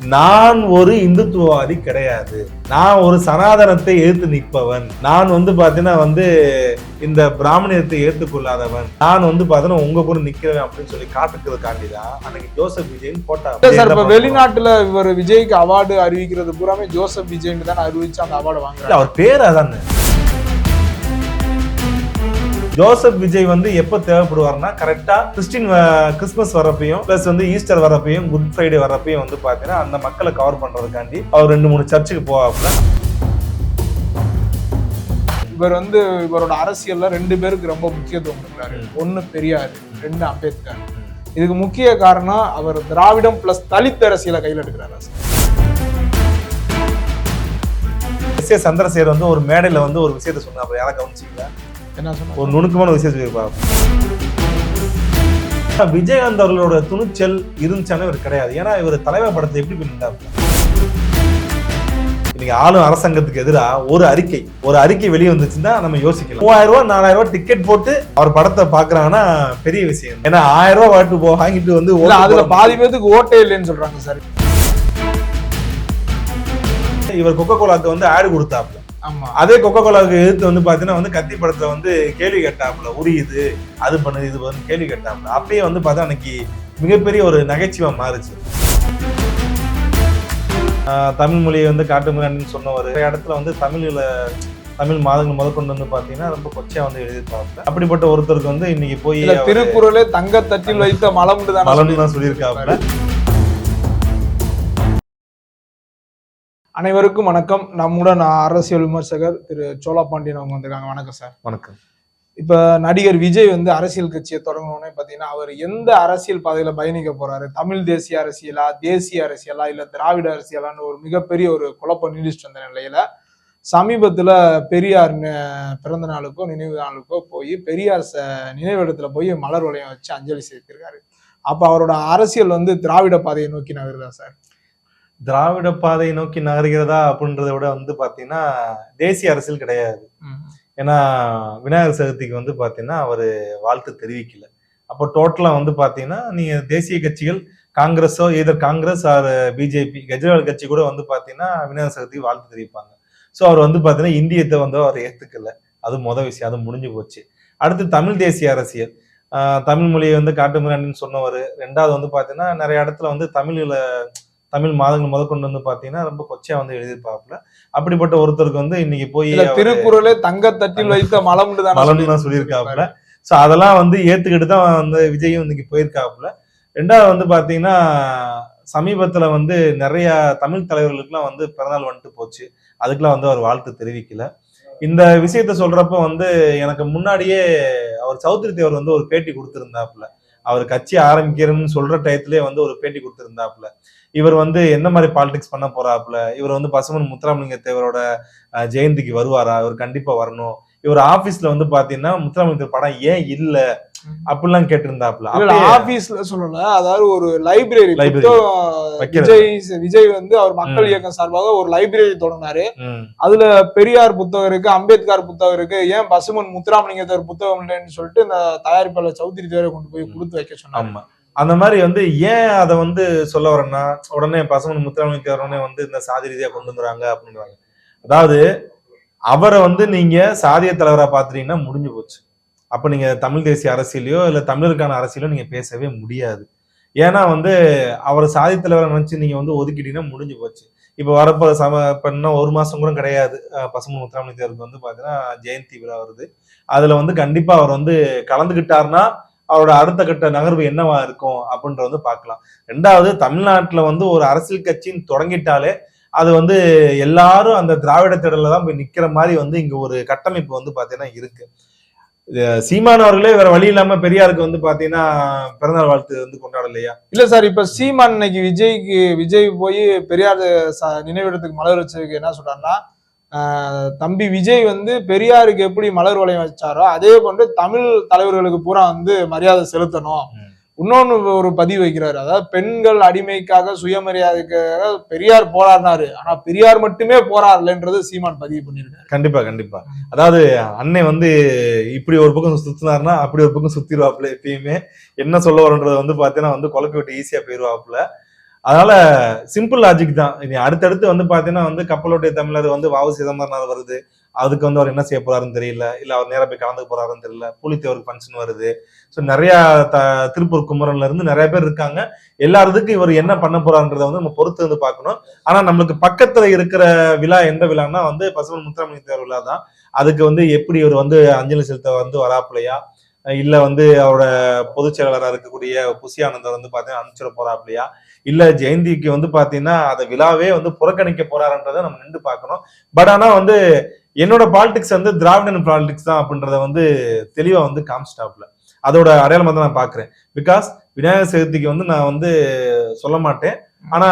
நான் ஒரு இந்துத்துவவாதி கிடையாது. நான் ஒரு சனாதனத்தை எதிர்த்து நிற்பவன். நான் வந்து பாத்தீங்கன்னா வந்து இந்த பிராமணியத்தை ஏற்றுக்கொள்ளாதவன் நான் வந்து பாத்தீங்கன்னா உங்க கூட நிக்கிறவன் அப்படின்னு சொல்லி காட்டுக்கிறதுக்காண்டி தான் அன்னைக்கு ஜோசப் விஜயன் போட்டா. இல்ல சார் இப்ப வெளிநாட்டுல இவர் விஜய்க்கு அவார்டு அறிவிக்கிறது பூராமே ஜோசப் விஜய்னு தான் அறிவிச்சு அந்த அவார்டு வாங்குறாரு. அவர் பேர் அதானே? ஜோசப் விஜய் வந்து எப்ப தேவைப்படுவார்னா கரெக்டா கிறிஸ்டின் கிறிஸ்துமஸ் வரப்பையும் பிளஸ் வந்து ஈஸ்டர் வரப்பையும் குட் ஃப்ரைடே வரப்பையும் வந்து பாத்தீங்கன்னா அந்த மக்களை கவர் பண்றதுக்காண்டி அவர் ரெண்டு மூணு சர்ச்சுக்கு போவாப்ல இவர் வந்து இவரோட அரசியல்ல ரெண்டு பேருக்கு ரொம்ப முக்கியத்துவம் கொடுக்குறாரு. ஒண்ணு பெரியார் ரெண்டு அம்பேத்கர். இதுக்கு முக்கிய காரணம் அவர் திராவிடம் பிளஸ் தலித் அரசியலை கையில் எடுக்கிறாரு. எஸ் ஏ சந்திரசேகர் வந்து ஒரு மேடையில வந்து ஒரு விஷயத்த சொன்னாப்ல யாரை கவனிச்சிங்களா என்ன சொன்னாங்க? ஒரு நுணுக்கமான விஷயம் சொல்லியிருப்பாங்க விஜயகாந்த் அவர்களோட துணிச்சல் இருந்துச்சானே இவர் கிடையாது. ஏன்னா இவர் தலைவர் படத்தை எப்படி பண்ணிட்டாப்ல இன்னைக்கு ஆளும் அரசாங்கத்துக்கு எதிராக ஒரு அறிக்கை ஒரு அறிக்கை வெளியே வந்துச்சுன்னா நம்ம யோசிக்கலாம். மூவாயிரம் ரூபாய் நாலாயிரம் ரூபாய் டிக்கெட் போட்டு அவர் படத்தை பாக்குறாங்கன்னா பெரிய விஷயம். ஏன்னா ஆயிரம் ரூபாய் வாட்டு போ வாங்கிட்டு வந்து அதுல பாதி பேத்துக்கு ஓட்டே இல்லைன்னு சொல்றாங்க சார். இவர் கொக்கோ கோலாக்கு வந்து ஆடு கொடுத்தாப்ல அதே கொக்கோ கோலாவுக்கு எதிர்த்து வந்து பாத்தீங்கன்னா வந்து கத்தி படத்துல வந்து கேள்வி கேட்டாப்புல உரியுது அது பண்ணுது இது வந்து கேள்வி கேட்டாப்புல. அப்பயே வந்து பார்த்தா அன்னைக்கு மிகப்பெரிய ஒரு நகைச்சுவை மாறுச்சு. தமிழ் மொழியை வந்து காட்டுமிராண்டின்னு சொன்னவர். நிறைய இடத்துல வந்து தமிழ்ல தமிழ் மாதங்கள் முதற்கொண்டு வந்து பாத்தீங்கன்னா ரொம்ப கொச்சையா வந்து எழுதியிருப்பாங்க. அப்படிப்பட்ட ஒருத்தருக்கு வந்து இன்னைக்கு போய் திருக்குறளே தங்க தட்டில் வைத்த மலம்னு தான் பலன் தான் சொல்லியிருக்காப்புல. அனைவருக்கும் வணக்கம். நம்முடன் அரசியல் விமர்சகர் திரு சோலா பாண்டியன் அவங்க வந்திருக்காங்க. வணக்கம் சார். வணக்கம். இப்ப நடிகர் விஜய் வந்து அரசியல் கட்சியை தொடங்கணும்னே பாத்தீங்கன்னா அவர் எந்த அரசியல் பாதையில பயணிக்க போறாரு? தமிழ் தேசிய அரசியலா தேசிய அரசியலா இல்ல திராவிட அரசியலான்னு ஒரு மிகப்பெரிய ஒரு குழப்பம் நீடிச்சிட்டு வந்த நிலையில சமீபத்துல பெரியார் பிறந்த நாளுக்கோ நினைவு நாளுக்கோ போய் பெரியார் நினைவிடத்துல போய் மலர் வளையம் வச்சு அஞ்சலி செலுத்திருக்காரு அப்ப அவரோட அரசியல் வந்து திராவிட பாதையை நோக்கி நகருதா சார்? திராவிட பாதையை நோக்கி நகர்கிறதா அப்படின்றத விட வந்து பாத்தீங்கன்னா தேசிய அரசியல் கிடையாது. ஏன்னா விநாயகர் சதுர்த்திக்கு வந்து பார்த்தீங்கன்னா அவர் வாழ்த்து தெரிவிக்கல. அப்போ டோட்டலாக வந்து பார்த்தீங்கன்னா நீங்கள் தேசிய கட்சிகள் காங்கிரஸோ either Congress or BJP Kejriwal கட்சி கூட வந்து பார்த்தீங்கன்னா விநாயகர் சதுர்த்திக்கு வாழ்த்து தெரிவிப்பாங்க. ஸோ அவர் வந்து பார்த்தீங்கன்னா இந்தியத்தை வந்து அவர் ஏற்றுக்கல அது மொதல் விஷயம். அது முடிஞ்சு போச்சு. அடுத்து தமிழ் தேசிய அரசியல். தமிழ் மொழியை வந்து காட்டுமிராண்டின்னு சொன்னவர். ரெண்டாவது வந்து பார்த்தீங்கன்னா நிறைய இடத்துல வந்து தமிழில் தமிழ் மாதங்கள் முதற்கொண்டு வந்து பார்த்தீங்கன்னா ரொம்ப கொச்சையா வந்து எழுதியிருப்பாப்புல. அப்படிப்பட்ட ஒருத்தருக்கு வந்து இன்னைக்கு போய் திருக்குறளே தங்க தட்டில் வைத்த மலம்னு தான் சொல்லியிருக்காப்புல. சோ அதெல்லாம் வந்து ஏத்துக்கிட்டு தான் வந்து விஜயும் இன்னைக்கு போயிருக்காப்புல. ரெண்டாவது வந்து பாத்தீங்கன்னா சமீபத்துல வந்து நிறைய தமிழ் தலைவர்களுக்குலாம் வந்து பிறநாள் வந்துட்டு போச்சு. அதுக்கெல்லாம் வந்து அவர் வாழ்த்து தெரிவிக்கல. இந்த விஷயத்த சொல்றப்ப வந்து எனக்கு முன்னாடியே அவர் சௌத்ரி தேவர் வந்து ஒரு பேட்டி கொடுத்திருந்தாப்புல. அவர் கட்சி ஆரம்பிக்கிறேன்னு சொல்ற டயத்திலே வந்து ஒரு பேட்டி கொடுத்திருந்தாப்புல. இவர் வந்து என்ன மாதிரி பாலிடிக்ஸ் பண்ண போறாப்புல? இவர் வந்து பசுமன் முத்துராமலிங்க தேவரோட அஹ், ஜெயந்திக்கு வருவாரா? இவர் கண்டிப்பா வரணும். இவர் ஆபீஸ்ல வந்து பாத்தீங்கன்னா முத்துராமலிங்க படம் ஏன் இல்ல? அப்படிலாம் அப்பயே- ஆபீஸ்ல சொல்லல. அதாவது ஒரு லைப்ரரி. விஜய் விஜய் வந்து அவர் மக்கள். இயக்கம் சார்பாக ஒரு லைப்ரரி தொடங்கினாரு. அதுல பெரியார் புத்தகம் இருக்கு அம்பேத்கர் புத்தகம் இருக்கு. ஏன் பசுமன் முத்துராமலிங்கத்தவர் புத்தகம் இல்லைன்னு சொல்லிட்டு இந்த தயாரிப்பாளர் சௌத்ரி தேவரை கொண்டு போய் கொடுத்து வைக்க சொன்னாங்க அந்த மாதிரி வந்து ஏன் அதை வந்து சொல்ல வரேன்னா உடனே பசுமன் முத்துராமலிங்க தேவர் உடனே வந்து இந்த சாதி ரீதியா கொண்டு வந்துறாங்க அப்படின்றாங்க அதாவது அவரை வந்து நீங்க சாதிய தலைவரா பாத்துட்டீங்கன்னா முடிஞ்சு போச்சு. அப்ப நீங்க தமிழ் தேசிய அரசியலையோ இல்ல தமிழருக்கான அரசியலோ நீங்க பேசவே முடியாது. ஏன்னா வந்து அவர் சாதித்தலைவரை நினைச்சு நீங்க வந்து ஒதுக்கிட்டீங்கன்னா முடிஞ்சு போச்சு. இப்ப வரப்போ சம இப்ப ஒரு மாசம் கூட கிடையாது. பசுமை முத்தாமணி முத்துராமலிங்க தேவருக்கு வந்து பாத்தீங்கன்னா ஜெயந்தி விழா வருது. அதுல வந்து கண்டிப்பா அவர் வந்து கலந்துகிட்டாருன்னா அவரோட அடுத்த கட்ட நகர்வு என்னவா இருக்கும் அப்படின்ற வந்து பார்க்கலாம். ரெண்டாவது தமிழ்நாட்டுல வந்து ஒரு அரசியல் கட்சின்னு தொடங்கிட்டாலே அது வந்து எல்லாரும் அந்த திராவிட திடல்ல தான் போய் நிக்கிற மாதிரி வந்து இங்க ஒரு கட்டமைப்பு வந்து பாத்தீங்கன்னா இருக்குது சீமான் அவர்களே வேற வழி இல்லாம பெரியாருக்கு வந்து பாத்தீங்கன்னா பிறந்தநாள் வாழ்த்து வந்து கொண்டாடலையா? இல்ல சார் இப்ப சீமான் இன்னைக்கு விஜய்க்கு விஜய் போய் பெரியார் நினைவிடத்துக்கு மலர் வச்சதுக்கு என்ன சொல்றாருன்னா தம்பி விஜய் வந்து பெரியாருக்கு எப்படி மலர் வளையம் வச்சாரோ அதே போன்று தமிழ் தலைவர்களுக்கு பூரா வந்து மரியாதை செலுத்தணும். இன்னொன்று ஒரு பதிவு வைக்கிறாரு. அதாவது பெண்கள் அடிமைக்காக சுயமரியாதைக்காக பெரியார் போராடினாரு. ஆனா பெரியார் மட்டுமே போராடலன்றது சீமான் பதிவு பண்ணியிருக்காரு. கண்டிப்பா கண்டிப்பா. அதாவது அன்னை வந்து இப்படி ஒரு பக்கம் சுத்தினாருன்னா அப்படி ஒரு பக்கம் சுத்திடுவாப்புல எப்பயுமே. என்ன சொல்ல வரன்றத வந்து பாத்தீங்கன்னா வந்து குழப்பி விட்டு ஈஸியா போயிருவாப்புல. அதனால சிம்பிள் லாஜிக் தான். இனி அடுத்தடுத்து வந்து பாத்தீங்கன்னா வந்து கப்பலோட்டிய தமிழர் வந்து வாவு சிதம்பரனார் வருது. அதுக்கு வந்து அவர் என்ன செய்ய போறாருன்னு தெரியல. இல்ல அவர் நேராக போய் கலந்து போறாருன்னு தெரியல. புலித்தேவருக்கு ஃபங்க்ஷன் வருது. ஸோ நிறைய த திருப்பூர் குமரன்ல இருந்து நிறைய பேர் இருக்காங்க. எல்லாருக்கும் இவர் என்ன பண்ண போறாருன்றத வந்து நம்ம பொறுத்து வந்து பார்க்கணும். ஆனா நம்மளுக்கு பக்கத்துல இருக்கிற விழா எந்த விழான்னா வந்து பசுமன் முத்துராமலிங்க தேவர் விழா தான். அதுக்கு வந்து எப்படி இவர் வந்து அஞ்சலி செலுத்த வந்து வராப்பிலையா? இல்ல வந்து அவரோட பொதுச் செயலாளராக இருக்கக்கூடிய புசியானந்தர் வந்து பாத்தீங்கன்னா அனுப்பிச்சிட போறாப்லையா இல்ல ஜெயந்திக்கு வந்து பாத்தீங்கன்னா அந்த விழாவே வந்து புறக்கணிக்க போறாருன்றதை நம்ம நின்று பார்க்கணும். பட் ஆனா வந்து என்னோட பாலிடிக்ஸ் வந்து திராவிடன் பாலிடிக்ஸ் தான் அப்படின்றத வந்து தெளிவா வந்து காமிச்சிட்டாப்ல அதோட அடையாளமா தான் நான் பாக்குறேன். பிகாஸ் விநாயகர் சதுர்த்திக்கு வந்து நான் வந்து சொல்ல மாட்டேன். ஆனா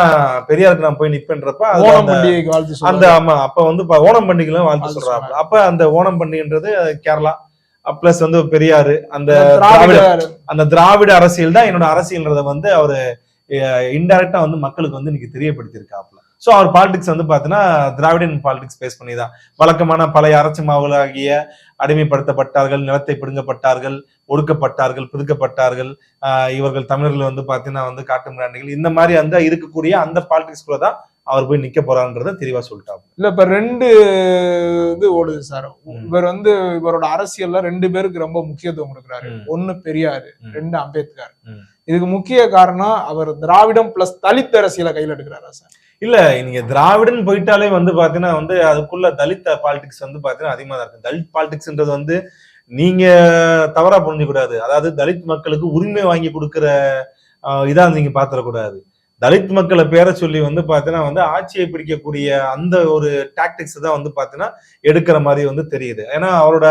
பெரியாருக்கு நான் போய் நிப்பேன்றப்ப அந்த-. ஆமா அப்ப வந்து ஓணம் பண்டிகைலாம் வாழ்த்து சொல்றாங்க அப்ப அந்த ஓணம் பண்டிகைன்றது கேரளா. பிளஸ் வந்து பெரியாரு அந்த திராவிட அந்த திராவிட அரசியல் தான் என்னோட அரசியல்ன்றத வந்து அவரு இன்டைரக்டா வந்து மக்களுக்கு வந்து இன்னைக்கு தெரியப்படுத்தியிருக்காப்ல. சோ அவர் பாலிடிக்ஸ் வந்து பாத்தீங்கன்னா திராவிடன் பாலிடிக்ஸ் பேஸ் பண்ணி தான் வழக்கமான பழைய அரைச்சு மாவுகளாகிய அடிமைப்படுத்தப்பட்டார்கள் நிலத்தை பிடுங்கப்பட்டார்கள் ஒடுக்கப்பட்டார்கள் பிதுக்கப்பட்டார்கள் இவர்கள் தமிழர்கள் வந்து பாத்தீங்கன்னா வந்து காட்டு மிராண்டிகள் இந்த மாதிரி அந்த இருக்கக்கூடிய அந்த பாலிடிக்ஸ்குள்ள தான் அவர் போய் நிக்க போறான்றத தெளிவா சொல்லிட்டாரு இல்ல இப்ப ரெண்டு இது ஓடுது சார். இவர் வந்து இவரோட அரசியல்ல ரெண்டு பேருக்கு ரொம்ப முக்கியத்துவம் கொடுக்குறாரு. ஒண்ணு பெரியாரு. ரெண்டு அம்பேத்கர். இதுக்கு முக்கிய காரணம் அவர் திராவிடம் பிளஸ் தலித் அரசியலை கையில எடுக்கிறாரா சார் இல்ல நீங்க திராவிடன் போயிட்டாலே வந்து பாத்தீங்கன்னா வந்து அதுக்குள்ள தலித் பாலிடிக்ஸ் வந்து பாத்தீங்கன்னா அதிகமா தான் இருக்கு. தலித் பாலிடிக்ஸ்ன்றது வந்து நீங்க தவறா புரிஞ்சுக்கூடாது அதாவது தலித் மக்களுக்கு உரிமை வாங்கி கொடுக்கிற இதா நீங்க பாத்திரக்கூடாது. தலித் மக்களை பேரை சொல்லி வந்து பாத்தீங்கன்னா வந்து ஆட்சியை பிடிக்கக்கூடிய அந்த ஒரு டாக்டிக்ஸ் தான் வந்து பாத்தீங்கன்னா எடுக்கிற மாதிரி வந்து தெரியுது. ஏன்னா அவரோட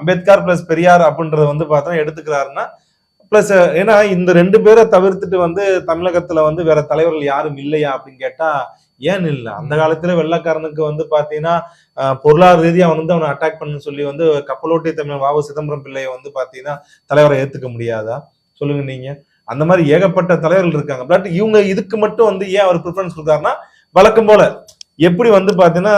அம்பேத்கர் பிளஸ் பெரியார் அப்படின்றத வந்து பாத்தீங்கன்னா எடுத்துக்கிறாருன்னா பிளஸ் ஏன்னா இந்த ரெண்டு பேரை தவிர்த்துட்டு வந்து தமிழகத்துல வந்து வேற தலைவர்கள் யாரும் இல்லையா அப்படின்னு கேட்டா ஏன் இல்ல? அந்த காலத்துல வெள்ளக்காரனுக்கு வந்து பாத்தீங்கன்னா பொருளாதார ரீதியா வந்து அவனை அட்டாக் பண்ண சொல்லி வந்து கப்பலோட்டிய தமிழ் வாவு சிதம்பரம் பிள்ளைய வந்து பாத்தீங்கன்னா தலைவரை ஏத்துக்க முடியாதா? சொல்லுங்க நீங்க. அந்த மாதிரி ஏகப்பட்ட தலைவர்கள் இருக்காங்க. பட் இவங்க இதுக்கு மட்டும் வந்து ஏன் அவர் ப்ரிஃபரன்ஸ் கொடுத்தாருன்னா வழக்கம் போல. எப்படி வந்து பாத்தீங்கன்னா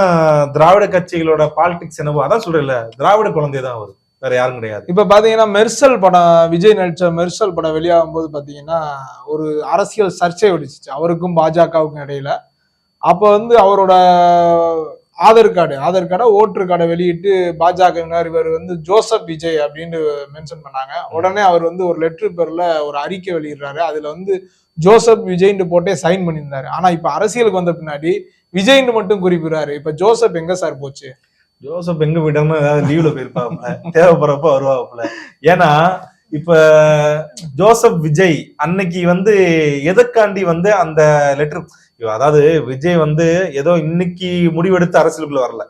திராவிட கட்சிகளோட பாலிடிக்ஸ் என்னவோ அதான் சொல்றேன்ல திராவிட குழந்தை தான் அவர். வேற யாரும் கிடையாது. இப்ப பாத்தீங்கன்னா மெர்சல் படம் விஜய் நடிச்ச மெர்சல் படம் வெளியாகும் போது பாத்தீங்கன்னா ஒரு அரசியல் சர்ச்சை வெடிச்சிச்சு. அவருக்கும் பாஜகவுக்கும் இடையில. அப்ப வந்து அவரோட ஆதார் கார்டு ஆதார் கார்டை ஓட்டர் கார்டை வெளியிட்டு பாஜகவினர் இவர் வந்து ஜோசப் விஜய் அப்படின்னு மென்ஷன் பண்ணாங்க. உடனே அவர் வந்து ஒரு லெட்டர் பேர்ல ஒரு அறிக்கை வெளியிடுறாரு. அதுல வந்து ஜோசப் விஜய்னு போட்டே சைன் பண்ணியிருந்தாரு. ஆனா இப்ப அரசியலுக்கு வந்த பின்னாடி விஜய்னு மட்டும் குறிப்பிடுறாரு. இப்ப ஜோசப் எங்க சார் போச்சு? ஜோசப் எங்க போயிட்டாங்க ஏதாவது லீவ்ல போயிருப்பாப்ல தேவைப்படுறப்ப வருவாப்ல ஏன்னா இப்ப ஜோசப் விஜய் அன்னைக்கு வந்து எதற்காண்டி வந்து அந்த லெட்டர் அதாவது விஜய் வந்து ஏதோ இன்னைக்கு முடிவெடுத்து அரசியலுக்குள்ள வரல.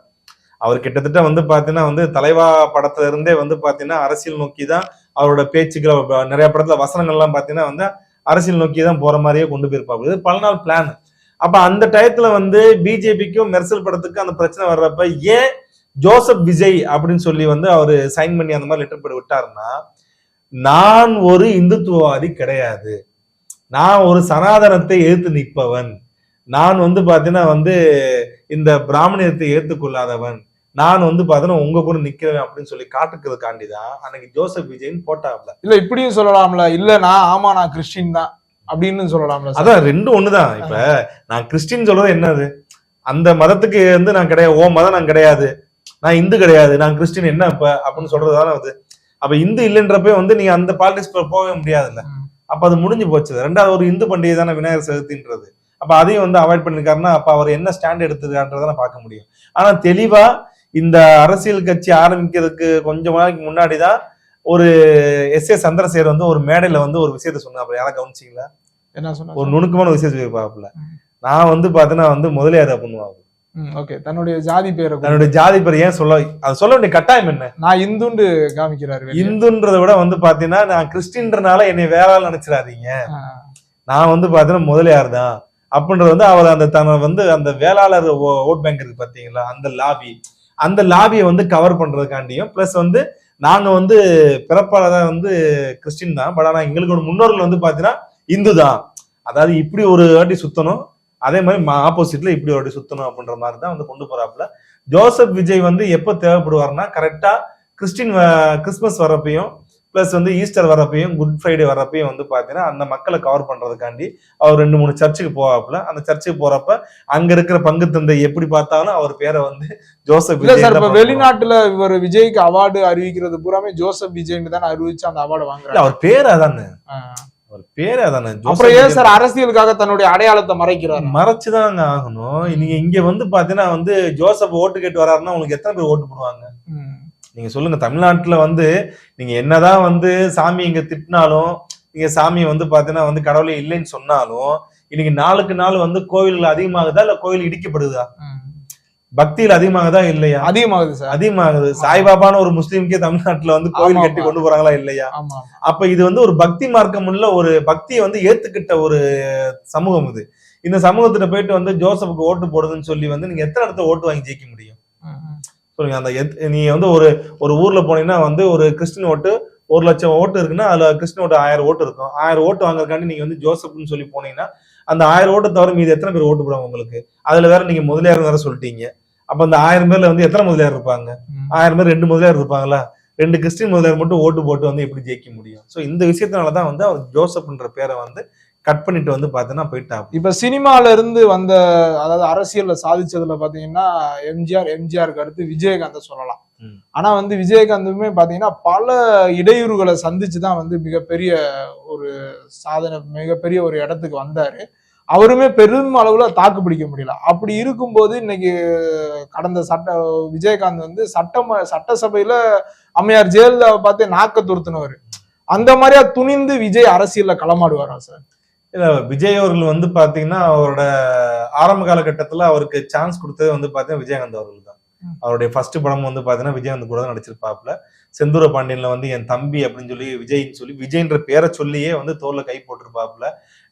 அவர் கிட்டத்தட்ட வந்து பாத்தீங்கன்னா வந்து தலைவா படத்துல இருந்தே வந்து பாத்தீங்கன்னா அரசியல் நோக்கி தான் அவரோட பேச்சுக்கள் நிறைய படத்துல வசனங்கள்லாம் பாத்தீங்கன்னா வந்து அரசியல் நோக்கி தான் போற மாதிரியே கொண்டு போயிருப்பாங்க இது பல நாள் பிளான் அப்ப அந்த டயத்துல வந்து பிஜேபிக்கும் மெர்சல் படத்துக்கும் அந்த பிரச்சனை வர்றப்ப ஏன் ஜோசப் விஜய் அப்படின்னு சொல்லி வந்து அவரு சைன் பண்ணி அந்த மாதிரி லெட்டர் போட்டு விட்டாருன்னா நான் ஒரு இந்துத்துவவாதி கிடையாது. நான் ஒரு சனாதனத்தை எதிர்த்து நிற்பவன். நான் வந்து பாத்தீங்கன்னா வந்து இந்த பிராமணியத்தை ஏற்றுக்கொள்ளாதவன் நான் வந்து பாத்தீங்கன்னா உங்க கூட நிக்கிறேன் அப்படின்னு சொல்லி காட்டுக்கிறதுக்காண்டி தான் அன்னைக்கு ஜோசப் விஜய்னு போட்டாப்ல. இல்ல இப்படியும் சொல்லலாம்ல. இல்ல நான் ஆமா நான் கிறிஸ்டின் தான் அப்படின்னு சொல்லலாம்ல அதான் ரெண்டும் ஒண்ணுதான். இப்ப நான் கிறிஸ்டின் சொல்றது என்னது? அந்த மதத்துக்கு வந்து நான் கிடையாது ஓ மதம் நான் கிடையாது. நான் இந்து கிடையாது நான் கிறிஸ்டின் என்ன இப்ப அப்படின்னு சொல்றதுதானே அது அப்ப இந்து இல்லைன்றப்ப வந்து நீங்க அந்த பாலிடிக்ஸ் போகவே முடியாதுல்ல. அப்ப அது முடிஞ்சு போச்சு. ரெண்டாவது ஒரு இந்து பண்டிகை தானே விநாயகர் சதுர்த்தின்றது அப்ப அதையும் வந்து அவாய்ட் பண்ணிருக்காருன்னா அப்ப அவர் என்ன ஸ்டாண்ட் எடுத்துருக்கான்றத பார்க்க முடியும். ஆனா தெளிவா இந்த அரசியல் கட்சி ஆரம்பிக்கிறதுக்கு கொஞ்ச நாளைக்கு முன்னாடி தான் ஒரு எஸ் ஏ சந்திரசேகர் வந்து ஒரு மேடையில வந்து ஒரு விஷயத்த சொன்னாரு. யாரா கவனிச்சிங்களா? என்ன ஒரு சொன்னா நுணுக்கமான விஷயம் சொல்லியிருப்பாப்புல. நான் வந்து பாத்தீங்கன்னா வந்து முதலியார் பண்ணுவாங்க ஓகே தன்னுடைய ஜாதி பேரை தன்னுடைய ஜாதி பேர் ஏன் சொல்ல அது சொல்ல வேண்டிய கட்டாயம் என்ன? நான் இந்துண்டு காமிக்கிறாரு. இந்துன்றதை விட வந்து பாத்தீங்கன்னா நான் கிறிஸ்டின்றனால என்னை வேற நினைச்சிடாதீங்க. நான் வந்து பாத்தீங்கன்னா முதலியார் தான். அப்படின்றது வந்து அவர் அந்த தன்னை வந்து அந்த வேளாளர் ஓட் பேங்க் இருக்கு பாத்தீங்களா அந்த லாபி அந்த லாபியை வந்து கவர் பண்றதுக்காண்டியும் பிளஸ் வந்து நாங்க வந்து பிறப்பாளர் வந்து கிறிஸ்டின் தான். பட் ஆனா எங்களோட முன்னோர்கள் வந்து பாத்தீங்கன்னா இந்து தான் அதாவது இப்படி ஒரு வாட்டி சுத்தணும். அதே மாதிரி ஆப்போசிட்ல இப்படி ஒரு சுத்தணும் அப்படின்ற மாதிரி தான் வந்து கொண்டு போறாப்புல. ஜோசப் விஜய் வந்து எப்போ தேவைப்படுவார்னா கரெக்டா கிறிஸ்டின் கிறிஸ்மஸ் வரப்பையும் பிளஸ் வந்து ஈஸ்டர் வர்றப்பையும் குட் ஃப்ரைடே வர்றப்பையும் வந்து பாத்தீங்கன்னா அந்த மக்களை கவர் பண்றதுக்காண்டி அவர் ரெண்டு மூணு சர்ச்சுக்கு போவாப்புல. அந்த சர்ச்சுக்கு போறப்ப அங்க இருக்கிற பங்கு தந்தை எப்படி பார்த்தாலும் அவர் பேரை வந்து ஜோசப் இல்ல விஜய் சார் இப்ப. வெளிநாட்டுல இவர் விஜய்க்கு அவார்டு அறிவிக்கிறது பூராமே ஜோசப் விஜய்னு தானே அறிவிச்சு அந்த அவார்டு வாங்குறாரு. அவர் பேர் அதானே. பேர் அதானே அப்புறம் ஏன் சார் அரசியலுக்காக தன்னுடைய அடையாளத்தை மறைக்கிறாரு? மறைச்சுதாங்க ஆகணும். நீங்க இங்க வந்து பாத்தீங்கன்னா வந்து ஜோசப் ஓட்டு கேட்டு வராருன்னா உங்களுக்கு எத்தனை பேர் ஓட்டு போடுவாங்க. நீங்க சொல்லுங்க தமிழ்நாட்டுல வந்து நீங்க என்னதான் வந்து சாமி இங்க திட்டினாலும் நீங்க சாமி வந்து பாத்தீங்கன்னா வந்து கடவுளே இல்லைன்னு சொன்னாலும் இன்னைக்கு நாளுக்கு நாள் வந்து கோவில்கள் அதிகமாகுதா இல்ல கோவில் இடிக்கப்படுதா? பக்தியில் அதிகமாகுதா இல்லையா? அதிகமாகுது சார். அதிகமாகுது. சாய்பாபான்னு ஒரு முஸ்லீம்கே தமிழ்நாட்டுல வந்து கோவில் கட்டி. கொண்டு போறாங்களா இல்லையா. அப்ப இது வந்து ஒரு பக்தி மார்க்கம் உள்ள ஒரு பக்தியை வந்து ஏத்துக்கிட்ட ஒரு சமூகம் இது. இந்த சமூகத்துல போயிட்டு வந்து ஜோசப்புக்கு ஓட்டு போடுதுன்னு சொல்லி வந்து நீங்க எத்தனை இடத்துல ஓட்டு வாங்கி ஜெயிக்க முடியும். சொல்லுங்க அந்த எத்- நீங்க வந்து ஒரு ஒரு ஊர்ல போனீங்கன்னா வந்து ஒரு கிறிஸ்டின் ஓட்டு ஒரு லட்சம் ஓட்டு இருக்குன்னா அதுல கிறிஸ்டின் ஓட்டு ஆயிரம் ஓட்டு இருக்கும். ஆயிரம் ஓட்டு வாங்குறதுக்காண்டி நீங்க வந்து ஜோசப்னு சொல்லி போனீங்கன்னா அந்த ஆயிரம் ஓட்டை தவிர மீது எத்தனை பேர் ஓட்டு போடுவாங்க உங்களுக்கு? அதுல வேற நீங்க முதலியார் வேற சொல்லிட்டீங்க. அப்ப அந்த ஆயிரம் பேர்ல வந்து எத்தனை முதலியார் இருப்பாங்க. ஆயிரம் பேர் ரெண்டு முதலியார் இருப்பாங்களா ரெண்டு கிறிஸ்டின் முதலியார் மட்டும் ஓட்டு போட்டு வந்து எப்படி ஜெயிக்க முடியும்? சோ இந்த விஷயத்தினாலதான் வந்து அவர் ஜோசப்ன்ற பேரை வந்து கட் பண்ணிட்டு வந்து பாத்தீங்கன்னா போயிட்டாங்க. இப்ப சினிமால இருந்து வந்த அதாவது அரசியல்ல சாதிச்சதுல பாத்தீங்கன்னா எம்ஜிஆர் எம்ஜிஆருக்கு அடுத்து விஜயகாந்த சொல்லலாம். ஆனா வந்து விஜயகாந்துமே பாத்தீங்கன்னா பல இடையூறுகளை சந்திச்சு தான் வந்து மிகப்பெரிய ஒரு சாதனை மிகப்பெரிய ஒரு இடத்துக்கு வந்தாரு. அவருமே பெரும் அளவுல தாக்கு பிடிக்க முடியல. அப்படி இருக்கும்போது இன்னைக்கு கடந்த சட்ட விஜயகாந்த் வந்து சட்டம சட்டசபையில அம்மையார் ஜெயலலிதாவை பார்த்து நாக்க துருத்துனவர். அந்த மாதிரியா துணிந்து விஜய் அரசியல்ல களமாடுவாரா சார்? இல்ல விஜய் அவர்கள் வந்து பாத்தீங்கன்னா அவரோட ஆரம்ப காலகட்டத்துல அவருக்கு சான்ஸ் கொடுத்தது வந்து பாத்தீங்கன்னா விஜயகாந்த் அவர்கள் அவருடைய ஃபர்ஸ்ட் படம் வந்து பாத்தீங்கன்னா விஜயகாந்த் கூட தான் நடிச்சிருப்பாப்ல செந்தூர பாண்டியன்ல வந்து என் தம்பி அப்படின்னு சொல்லி விஜய்ன்னு சொல்லி விஜய்ன்ற பேரை சொல்லியே வந்து தோல்ல கை போட்டிருப்பாப்ல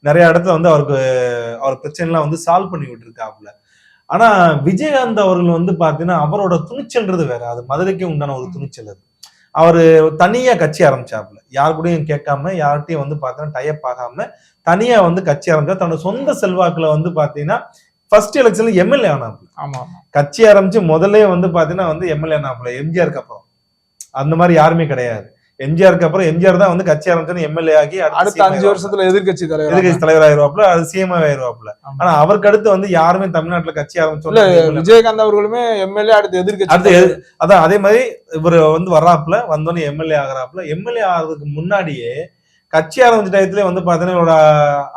நிறைய இடத்துல வந்து அவருக்கு அவர் பிரச்சனைலாம் வந்து சால்வ் பண்ணி விட்டுருக்காப்ல ஆனா விஜயகாந்த் அவர்கள் வந்து பாத்தீங்கன்னா அவரோட துணிச்சல்ன்றது வேற. அது மதுரைக்கு உண்டான ஒரு துணிச்சல் அது. அவரு தனியா கட்சி ஆரம்பிச்சாப்ல யார் கூடயும் கேட்காம யார்கிட்டயும் வந்து பாத்தீங்கன்னா டைப் ஆகாம தனியா வந்து கட்சி ஆரம்பிச்சா தன்னோட சொந்த செல்வாக்குல வந்து பாத்தீங்கன்னா ஃபர்ஸ்ட் எலெக்ஷன்ல எம்எல்ஏ ஆனாப்ல ஆமா கட்சி ஆரம்பிச்சு முதல்ல வந்து பாத்தீங்கன்னா வந்து எம்எல்ஏ ஆனாப்ல எம்ஜிஆருக்கு அப்புறம். அந்த மாதிரி யாருமே கிடையாது. எம்ஜிஆருக்கு அப்புறம் எம்ஜிஆர் தான் வந்து கட்சி ஆரம்பிச்சு எம்எல்ஏ ஆகி அடுத்த அஞ்சு வருஷத்துல எதிர்க்கட்சி தலைவர் எதிர்கட்சி தலைவர் ஆயிருவாப்ல அது சிஎம் ஆயிருவாப்ல. ஆனா அவருக்கு அடுத்து வந்து யாருமே தமிழ்நாட்டுல கட்சி ஆரம்பிச்சோம் விஜயகாந்த் அவர்களுமே எம்எல்ஏ அடுத்து எதிர்க்கட்சி அடுத்து அதான் அதே மாதிரி இவர் வந்து வர்றாப்புல வந்தோடனே எம்எல்ஏ ஆகுறாப்புல. எம்எல்ஏ ஆகிறதுக்கு முன்னாடியே கட்சி ஆரம்பிச்ச டயத்துல வந்து பாத்தீங்கன்னா இவரோட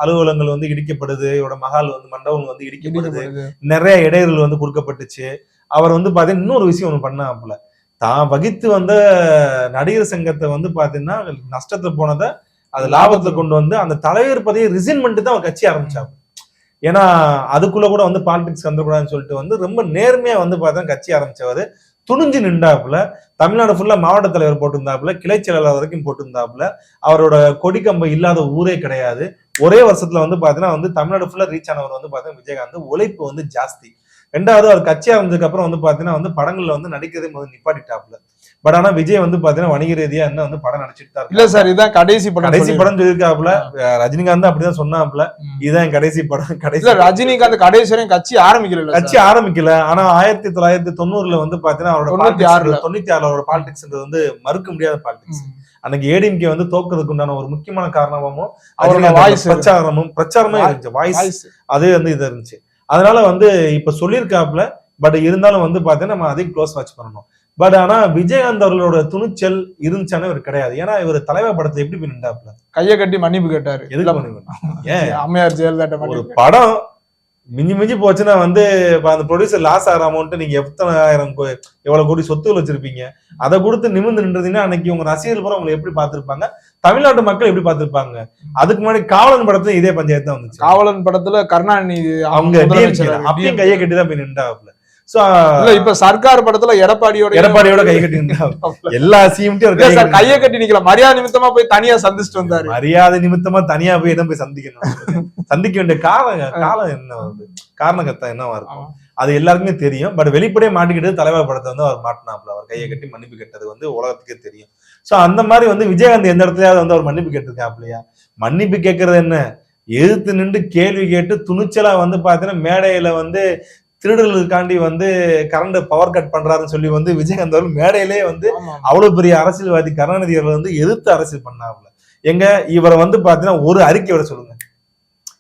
அலுவலகங்கள் வந்து இடிக்கப்படுது இவரோட மகால் வந்து மண்டபங்கள் வந்து இடிக்கப்படுது. நிறைய இடையூறுகள் வந்து கொடுக்கப்பட்டுச்சு. அவர் வந்து பாத்தீங்கன்னா இன்னொரு விஷயம் ஒண்ணு பண்ணாப்புல. தான் வகித்து வந்த நடிகர் சங்கத்தை வந்து பாத்தீங்கன்னா நஷ்டத்துல போனதை அது லாபத்துல கொண்டு வந்து அந்த தலைவர் பதவியை ரிசைன் பண்ணிட்டு தான் அவர் கட்சி ஆரம்பிச்சாங்க ஏன்னா அதுக்குள்ள கூட வந்து பாலிடிக்ஸ் வந்துக்கூடாதுன்னு சொல்லிட்டு வந்து ரொம்ப நேர்மையா வந்து பார்த்தா கட்சி ஆரம்பிச்சவர். துணிஞ்சு நின்றாப்புல தமிழ்நாடு ஃபுல்லா மாவட்ட தலைவர் போட்டிருந்தாப்புல கிளை செயலாளர் வரைக்கும் போட்டிருந்தாப்புல அவரோட கொடிக்கம்பு இல்லாத ஊரே கிடையாது. ஒரே வருஷத்துல வந்து பாத்தீங்கன்னா வந்து தமிழ்நாடு ஃபுல்லா ரீச் ஆனவர் வந்து பாத்தீங்கன்னா விஜயகாந்த். உழைப்பு வந்து ஜாஸ்தி. ரெண்டாவது அவர் கட்சி ஆரம்பிச்சதுக்கு அப்புறம் வந்து பாத்தீங்கன்னா வந்து படங்கள்ல வந்து நடிக்கிறதே முதல்ல நிப்பாட்டிட்டாப்புல. பட் ஆனா விஜய் வந்து பாத்தீங்கன்னா வணிக ரீதியா என்ன வந்து படம் நடிச்சிட்டு தான் இல்ல சார் இதுதான் கடைசி படம் கடைசி படம் சொல்லியிருக்காப்புல. ரஜினிகாந்த் அப்படிதான் சொன்னாப்புல. இதுதான் என் கடைசி படம் கடைசி ரஜினிகாந்த் கடைசி வரையும் கட்சி ஆரம்பிக்கல கட்சி ஆரம்பிக்கல. ஆனா ஆயிரத்தி தொள்ளாயிரத்தி தொண்ணூறுல வந்து பாத்தீங்கன்னா அவரோட ஆறுல. தொண்ணூத்தி ஆறுல அவரோட பாலிடிக்ஸ்ன்றது வந்து மறுக்க முடியாத பாலிடிக்ஸ் அன்னைக்கு ஏடிஎம்கே வந்து தோக்குறதுக்கு உண்டான ஒரு முக்கியமான காரணமும் அவரோட voice. பிரச்சாரமும் பிரச்சாரமே. இருந்துச்சு. வாய்ஸ் அதே வந்து இது இருந்துச்சு. அதனால வந்து இப்ப சொல்லியிருக்காப்ல பட் இருந்தாலும் வந்து பாத்தீங்கன்னா நம்ம அதையும் க்ளோஸ் வாட்ச் பண்ணணும். பட் ஆனா விஜயகாந்த் அவர்களோட துணிச்சல் இருந்துச்சானே இவர் கிடையாது. ஏன்னா இவர் தலைவர் படத்தை எப்படி போய் நின்றாப்ல கைய கட்டி மன்னிப்பு கேட்டாரு. பண்ணுவீங்க? ஏன்? அம்மையார் ஜெயலலிதா ஒரு படம் மிஞ்சி மிஞ்சி போச்சுன்னா வந்து இப்ப அந்த ப்ரொடியூசர் லாஸ் ஆகிற அமௌண்ட் நீங்க எத்தனை ஆயிரம் எவ்வளவு கோடி சொத்துகள் வச்சிருப்பீங்க? அதை கொடுத்து நிமிர்ந்து நின்றதுன்னா அன்னைக்கு உங்க ரசிகர்கள் பூரா உங்களை எப்படி பார்த்திருப்பாங்க? தமிழ்நாட்டு மக்கள் எப்படி பார்த்திருப்பாங்க? அதுக்கு முன்னாடி காவலன் படத்துல இதே பஞ்சாயத்து தான் வந்துச்சு. காவலன் படத்துல கருணாநிதி அவங்க அப்பயும் கையை கட்டி தான் போய் நின்றாப்புல. இப்ப சர்க்கார் படத்துல எடப்பாடியோட எடப்பாடியோட கை கட்டி எல்லா சிஎம்டியும் சார் கைய கட்டி நிக்கல. மரியாதை நிமித்தமா போய் தனியா சந்திச்சுட்டு வந்தாரு. மரியாதை நிமித்தமா தனியா போய் இடம் போய் சந்திக்கணும்? சந்திக்க வேண்டிய காரணம் காலம் என்ன வருது காரணகர்த்தா என்னவா இருக்கும். அது எல்லாருக்குமே தெரியும். பட் வெளிப்படையா மாட்டிக்கிட்டு தலைவர் படத்தை வந்து அவர் மாட்டினாப்ல அவர் கையை கட்டி மன்னிப்பு கேட்டது வந்து உலகத்துக்கே தெரியும். சோ அந்த மாதிரி வந்து விஜயகாந்த் எந்த இடத்துலயாவது வந்து அவர் மன்னிப்பு கேட்டிருக்காப்லையா மன்னிப்பு கேட்கறது என்ன? எதிர்த்து நின்று கேள்வி கேட்டு துணிச்சலா வந்து பாத்தீங்கன்னா மேடையில வந்து திருடர்களுக்காண்டி வந்து கரண்ட் பவர் கட் பண்றாருன்னு சொல்லி வந்து விஜயகாந்த் அவர்கள் மேடையிலே வந்து அவ்வளவு பெரிய அரசியல்வாதி கருணாநிதி அவர்கள் வந்து எதிர்த்து அரசியல் பண்ணாப்புல. எங்க இவரை வந்து பாத்தீங்கன்னா ஒரு அறிக்கை விட சொல்லுங்க.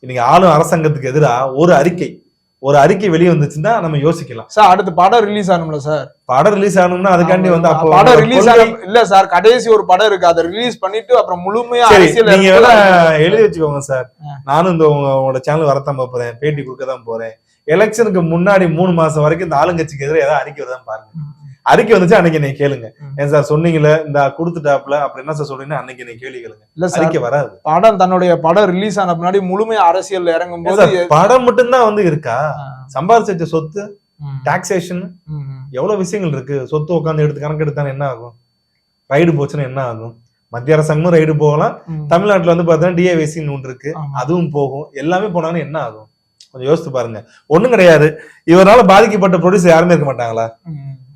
இன்னைக்கு ஆளும் அரசாங்கத்துக்கு எதிராக ஒரு அறிக்கை. ஒரு அறிக்கை வெளியே வந்துச்சுன்னா நம்ம யோசிக்கலாம். சார் அடுத்து படம் ரிலீஸ் ஆகணும்ல சார். படம் ரிலீஸ் ஆகணும்னா அதுக்காண்டி வந்து அப்போ படம் ரிலீஸ் கொள்கை- ஆக இல்ல சார் கடைசி ஒரு படம் இருக்கு. அதை ரிலீஸ் பண்ணிட்டு அப்புறம் முழுமையா அரசியல் நீங்க எழுதி வச்சுக்கோங்க சார். நானும் இந்த உங்க- உங்களோட சேனல் வரத்தான் போறேன். பேட்டி கொடுக்க தான் போறேன். எலெக்ஷனுக்கு முன்னாடி மூணு மாசம் வரைக்கும் இந்த ஆளுங்கட்சிக்கு எதிராக ஏதாவது அறிக்கை வருதான் பாருங்க. அறிக்கை வந்துச்சு அன்னைக்கு நீங்க கேளுங்க. ஏன் சார் சொன்னீங்களே இந்த கொடுத்துட்டாப்ல அப்படி என்ன சார் சொல்றீங்கன்னா அன்னைக்கு நீங்க கேள்வி கேளுங்க. இல்ல சார் அறிக்கை வராது. படம் தன்னுடைய படம் ரிலீஸ் ஆன பின்னாடி முழுமையா அரசியல் இறங்கும் போது படம் மட்டும்தான் வந்து இருக்கா? சம்பாதிச்ச சொத்து டாக்ஸேஷன் எவ்வளவு விஷயங்கள் இருக்கு? சொத்து உட்காந்து எடுத்து கணக்கு எடுத்தானே என்ன ஆகும்? ரைடு போச்சுன்னா என்ன ஆகும்? மத்திய அரசாங்கமும் ரைடு போகலாம். தமிழ்நாட்டுல வந்து பாத்தீங்கன்னா டிஏவிசின்னு ஒன்று இருக்கு. அதுவும் போகும். எல்லாமே போனாலும் என்ன ஆகும்? கொஞ்சம் யோசித்து பாருங்க. ஒண்ணும் கிடையாது. இவரால பாதிக்கப்பட்ட ப்ரொடியூசர் யாருமே இருக்க மாட்டாங்களா?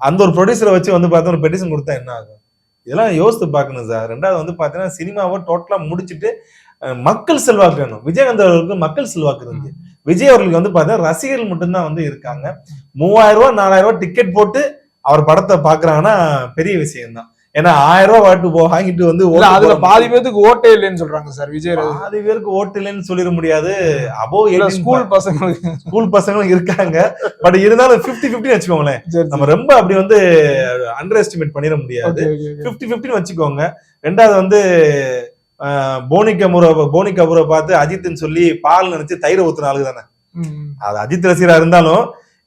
அந்த ஒரு ப்ரொடியூசரை வச்சு வந்து பார்த்தா ஒரு பெட்டிஷன் கொடுத்தா என்ன ஆகும்? இதெல்லாம் யோசித்து பார்க்கணும் சார் ரெண்டாவது வந்து பார்த்தீங்கன்னா சினிமாவை டோட்டலா முடிச்சுட்டு மக்கள் செல்வாக்கு வேணும் விஜயகாந்த் அவர்களுக்கு மக்கள் செல்வாக்கு இருக்கு. விஜய் அவர்களுக்கு வந்து பார்த்தா ரசிகர்கள் மட்டும்தான் வந்து இருக்காங்க. மூவாயிரம் ரூபாய் நாலாயிரம் ரூபாய் டிக்கெட் போட்டு அவர் படத்தை பாக்குறாங்கன்னா பெரிய விஷயம் தான் ஏன்னா ஆயிரம் ரூபாய் வாட்டு போ வாங்கிட்டு வந்து அதுல பாதி பேத்துக்கு ஓட்டே இல்லைன்னு சொல்றாங்க சார் விஜய் பாதி பேருக்கு ஓட்டு இல்லைன்னு சொல்லிட முடியாது. அபோ ஸ்கூல் பசங்களுக்கு. ஸ்கூல் பசங்களும் இருக்காங்க. பட் இருந்தாலும் 50 50 வச்சுக்கோங்களேன். நம்ம ரொம்ப அப்படி வந்து அண்டர் எஸ்டிமேட் பண்ணிட முடியாது. 50 50 வச்சுக்கோங்க. ரெண்டாவது வந்து போனி கபூரை போனி கபூரை பார்த்து அஜித்னு சொல்லி பால் நினைச்சு தயிரை ஊத்துன ஆளுங்க தானே. அது அஜித் ரசிகரா இருந்தாலும்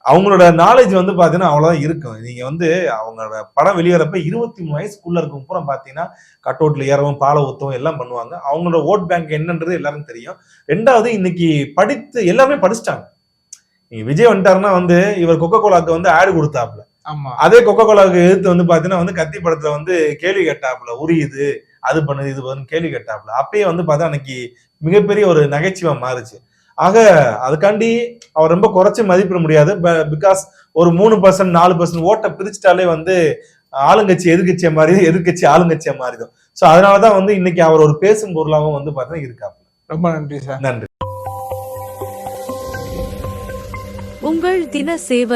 அவங்களோட நாலேஜ் வந்து பாத்தீங்கன்னா அவ்வளவுதான் இருக்கும். நீங்க வந்து அவங்களோட படம் வெளியேறப்ப இருபத்தி மூணு வயசுக்குள்ள இருக்கும் பூரா பாத்தீங்கன்னா கட் அவுட்ல ஏறவும் பாலை ஊத்தவும் எல்லாம் பண்ணுவாங்க. அவங்களோட ஓட் பேங்க் என்னன்றது எல்லாருக்கும் தெரியும். ரெண்டாவது இன்னைக்கு படித்து எல்லாமே படிச்சிட்டாங்க. நீங்க விஜய் வந்துட்டாருன்னா வந்து இவர் கொக்கோ கோலாக்கு வந்து ஆடு கொடுத்தாப்புல. ஆமா. அதே கொக்கோ கோலாவுக்கு எதிர்த்து வந்து பாத்தீங்கன்னா வந்து கத்தி படத்துல வந்து கேள்வி கேட்டாப்புல. உரியுது அது பண்ணுது இது பண்ணுது கேள்வி கேட்டாப்புல. அப்பயே வந்து பார்த்தா அன்னைக்கு மிகப்பெரிய ஒரு நகைச்சுவை மாறுச்சு. ஆக அதுக்காண்டி அவர் ரொம்ப குறைச்சு மதிப்பிட முடியாது. பிகாஸ் ஒரு மூணு பர்சன்ட் நாலு பர்சன்ட் ஓட்டை பிரிச்சுட்டாலே வந்து ஆளுங்கட்சி எதிர்கட்சியை மாறி எதிர்கட்சி ஆளுங்கட்சியா மாறிடும். ஸோ அதனாலதான் வந்து இன்னைக்கு அவர் ஒரு பேசும் பொருளாகவும் வந்து பார்த்தீங்கன்னா இருக்காப்புல. ரொம்ப நன்றி சார். நன்றி. உங்கள் தின சேவல்.